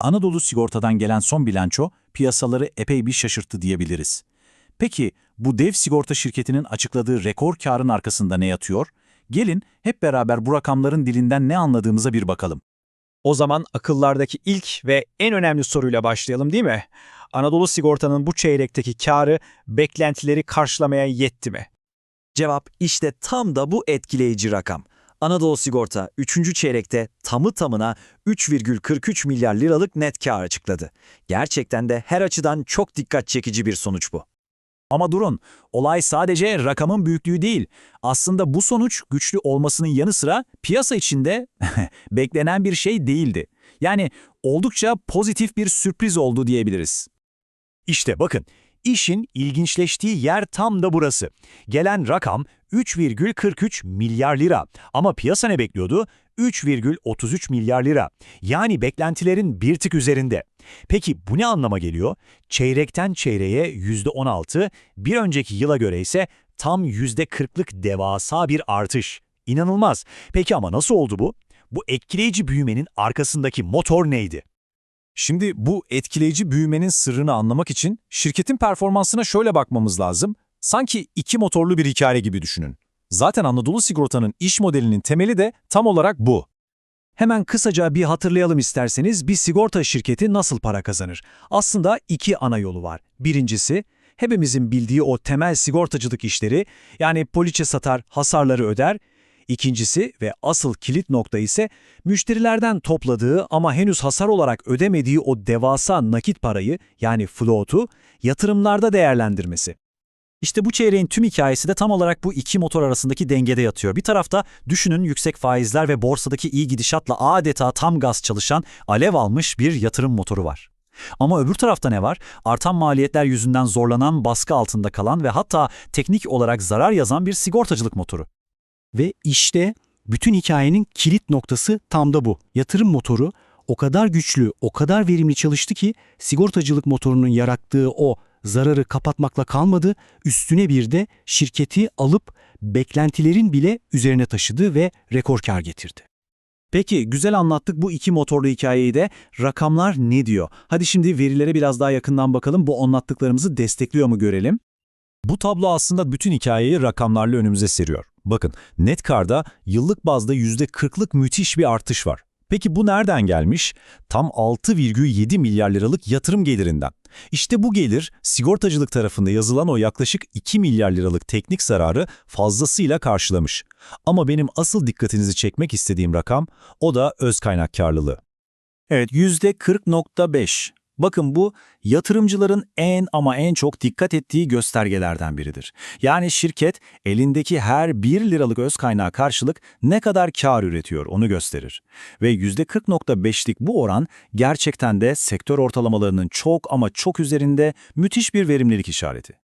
Anadolu Sigorta'dan gelen son bilanço piyasaları epey bir şaşırttı diyebiliriz. Peki bu dev sigorta şirketinin açıkladığı rekor karın arkasında ne yatıyor? Gelin hep beraber bu rakamların dilinden ne anladığımıza bir bakalım. O zaman akıllardaki ilk ve en önemli soruyla başlayalım değil mi? Anadolu Sigorta'nın bu çeyrekteki karı beklentileri karşılamaya yetti mi? Cevap işte tam da bu etkileyici rakam. Anadolu Sigorta 3. çeyrekte tamı tamına 3,43 milyar liralık net kar açıkladı. Gerçekten de her açıdan çok dikkat çekici bir sonuç bu. Ama durun, olay sadece rakamın büyüklüğü değil. Aslında bu sonuç güçlü olmasının yanı sıra piyasa içinde beklenen bir şey değildi. Yani oldukça pozitif bir sürpriz oldu diyebiliriz. İşte bakın, işin ilginçleştiği yer tam da burası. Gelen rakam 3,43 milyar lira ama piyasa ne bekliyordu? 3,33 milyar lira. Yani beklentilerin bir tık üzerinde. Peki bu ne anlama geliyor? Çeyrekten çeyreğe %16, bir önceki yıla göre ise tam %40'lık devasa bir artış. İnanılmaz. Peki ama nasıl oldu bu? Bu etkileyici büyümenin arkasındaki motor neydi? Şimdi bu etkileyici büyümenin sırrını anlamak için şirketin performansına şöyle bakmamız lazım. Sanki iki motorlu bir hikaye gibi düşünün. Zaten Anadolu Sigorta'nın iş modelinin temeli de tam olarak bu. Hemen kısaca bir hatırlayalım isterseniz bir sigorta şirketi nasıl para kazanır? Aslında iki ana yolu var. Birincisi, hepimizin bildiği o temel sigortacılık işleri, yani poliçe satar, hasarları öder. İkincisi ve asıl kilit nokta ise müşterilerden topladığı ama henüz hasar olarak ödemediği o devasa nakit parayı yani float'u yatırımlarda değerlendirmesi. İşte bu çeyreğin tüm hikayesi de tam olarak bu iki motor arasındaki dengede yatıyor. Bir tarafta düşünün yüksek faizler ve borsadaki iyi gidişatla adeta tam gaz çalışan, alev almış bir yatırım motoru var. Ama öbür tarafta ne var? Artan maliyetler yüzünden zorlanan, baskı altında kalan ve hatta teknik olarak zarar yazan bir sigortacılık motoru. Ve işte bütün hikayenin kilit noktası tam da bu. Yatırım motoru o kadar güçlü, o kadar verimli çalıştı ki sigortacılık motorunun yarattığı o zararı kapatmakla kalmadı, üstüne bir de şirketi alıp beklentilerin bile üzerine taşıdı ve rekor kar getirdi. Peki güzel anlattık bu iki motorlu hikayeyi de. Rakamlar ne diyor? Hadi şimdi verilere biraz daha yakından bakalım. Bu anlattıklarımızı destekliyor mu görelim? Bu tablo aslında bütün hikayeyi rakamlarla önümüze seriyor. Bakın, net karda yıllık bazda %40'lık müthiş bir artış var. Peki bu nereden gelmiş? Tam 6,7 milyar liralık yatırım gelirinden. İşte bu gelir sigortacılık tarafında yazılan o yaklaşık 2 milyar liralık teknik zararı fazlasıyla karşılamış. Ama benim asıl dikkatinizi çekmek istediğim rakam o da öz kaynak karlılığı. Evet %40.5. Bakın bu yatırımcıların en ama en çok dikkat ettiği göstergelerden biridir. Yani şirket elindeki her 1 liralık öz kaynağa karşılık ne kadar kar üretiyor onu gösterir. Ve %40.5'lik bu oran gerçekten de sektör ortalamalarının çok ama çok üzerinde müthiş bir verimlilik işareti.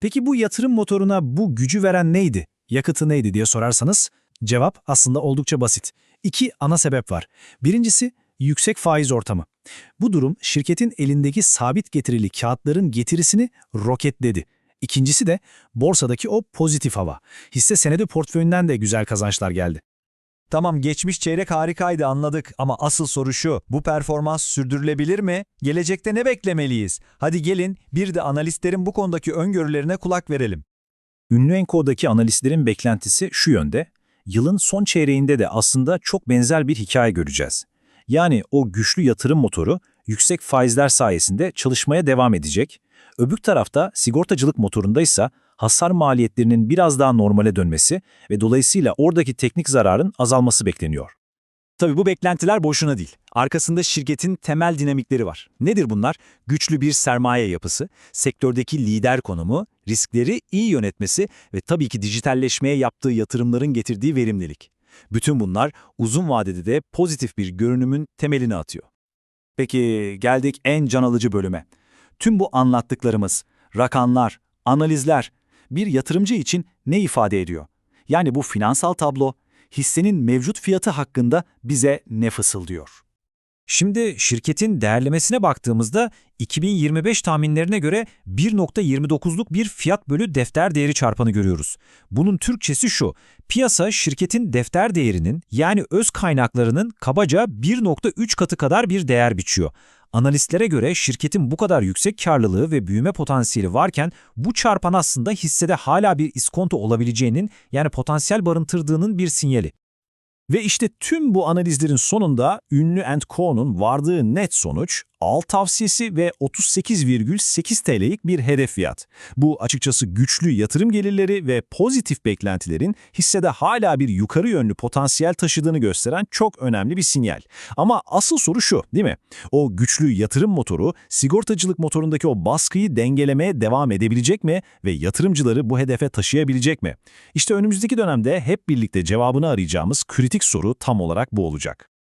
Peki bu yatırım motoruna bu gücü veren neydi? Yakıtı neydi diye sorarsanız cevap aslında oldukça basit. İki ana sebep var. Birincisi yüksek faiz ortamı. Bu durum şirketin elindeki sabit getirili kağıtların getirisini roketledi. İkincisi de borsadaki o pozitif hava. Hisse senedi portföyünden de güzel kazançlar geldi. Tamam geçmiş çeyrek harikaydı anladık ama asıl soru şu, bu performans sürdürülebilir mi? Gelecekte ne beklemeliyiz? Hadi gelin bir de analistlerin bu konudaki öngörülerine kulak verelim. Ünlü Enko'daki analistlerin beklentisi şu yönde, yılın son çeyreğinde de aslında çok benzer bir hikaye göreceğiz. Yani o güçlü yatırım motoru yüksek faizler sayesinde çalışmaya devam edecek. Öbür tarafta sigortacılık motorunda ise hasar maliyetlerinin biraz daha normale dönmesi ve dolayısıyla oradaki teknik zararın azalması bekleniyor. Tabii bu beklentiler boşuna değil. Arkasında şirketin temel dinamikleri var. Nedir bunlar? Güçlü bir sermaye yapısı, sektördeki lider konumu, riskleri iyi yönetmesi ve tabii ki dijitalleşmeye yaptığı yatırımların getirdiği verimlilik. Bütün bunlar uzun vadede de pozitif bir görünümün temelini atıyor. Peki geldik en can alıcı bölüme. Tüm bu anlattıklarımız, rakamlar, analizler bir yatırımcı için ne ifade ediyor? Yani bu finansal tablo hissenin mevcut fiyatı hakkında bize ne fısıldıyor? Şimdi şirketin değerlemesine baktığımızda 2025 tahminlerine göre 1.29'luk bir fiyat bölü defter değeri çarpanı görüyoruz. Bunun Türkçesi şu, piyasa şirketin defter değerinin yani öz kaynaklarının kabaca 1.3 katı kadar bir değer biçiyor. Analistlere göre şirketin bu kadar yüksek karlılığı ve büyüme potansiyeli varken bu çarpan aslında hissede hala bir iskonto olabileceğinin yani potansiyel barındırdığının bir sinyali. Ve işte tüm bu analizlerin sonunda ünlü Co'nun vardığı net sonuç, al tavsiyesi ve 38,8 TL'lik bir hedef fiyat. Bu açıkçası güçlü yatırım gelirleri ve pozitif beklentilerin hissede hala bir yukarı yönlü potansiyel taşıdığını gösteren çok önemli bir sinyal. Ama asıl soru şu değil mi? O güçlü yatırım motoru sigortacılık motorundaki o baskıyı dengelemeye devam edebilecek mi ve yatırımcıları bu hedefe taşıyabilecek mi? İşte önümüzdeki dönemde hep birlikte cevabını arayacağımız kritik soru tam olarak bu olacak.